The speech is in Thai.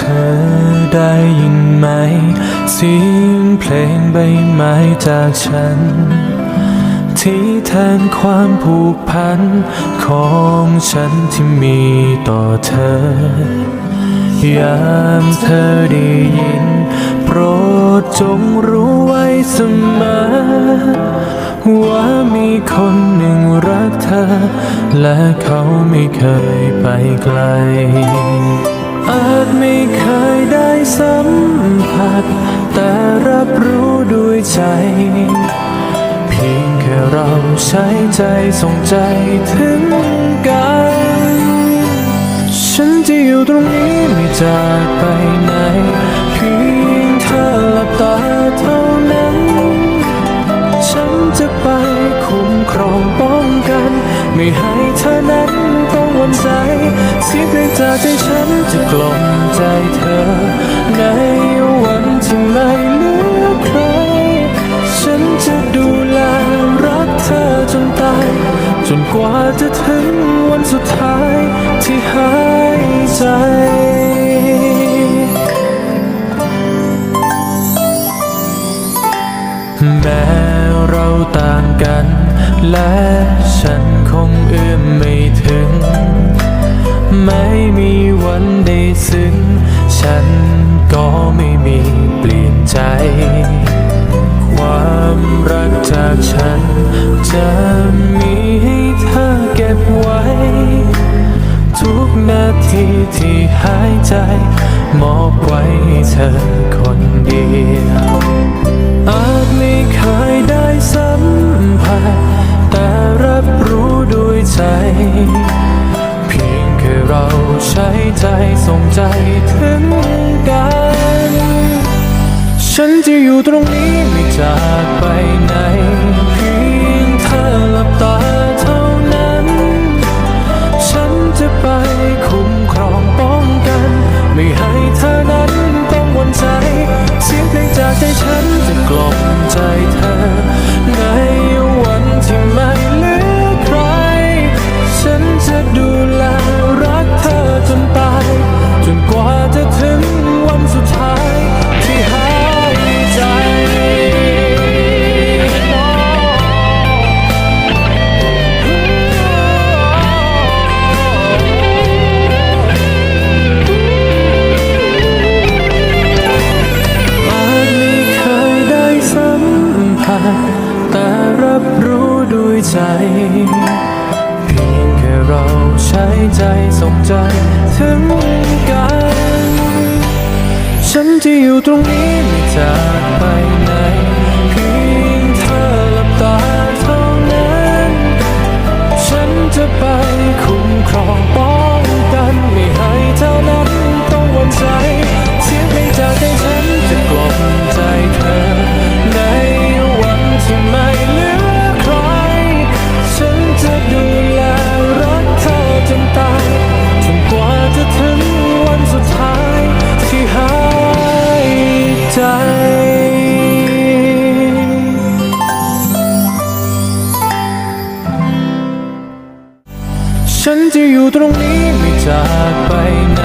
ธอได้ยินไหม เสียงเพลงใบไม้จากฉัน ที่แทนความผูกพัน ของฉันที่มีต่อเธอยามเธอได้ยิน โปรดจงรู้ไว้เสมอ ว่ามีคนหนึ่งรักเธอ และเขาไม่เคยไปไกล ผัสแต่รับรู้ด้วยใจ เพียงแค่เราใช้ใจส่งใจถึงกัน ฉันจะอยู่ตรงนี้ไม่จากไปไหน เพียงเธอหลับตาเท่านั้น ฉันจะไปคุ้มครองป้องกัน ไม่ให้เธอนั้นต้องหวันใจเสียงเพลงจากใจฉันจะกล่อมใจเธอใน วันที่ไม่เหลือใคร ฉันจะดูแลรักเธอจนตาย จนกว่าจะถึงวันสุดท้ายที่หายใจแม้เราต่างกัน และฉันคงเอื้อมไม่ถึง ไม่มีวันได้ซึ้งฉันก็ไม่ ความรักจากฉัน จะมีให้เธอเก็บไว้ ทุกนาทีที่หายใจ มอบไว้ให้เธอคนเดียวอาจไม่เคยได้สัมผัสแต่รับรู้ด้วยใจ เพียงแค่เราใช้ใจส่งใจถึงกัน ฉันจะอยู่ตรงนี้ไม่จากไป แต่รับรู้ด้วยใจ เพียงแค่เราใช้ใจส่งใจถึงกัน ฉันที่อยู่ตรงนี้ไม่จากไปไหน จะอยู่ตรงนี้ไม่จากไปไหน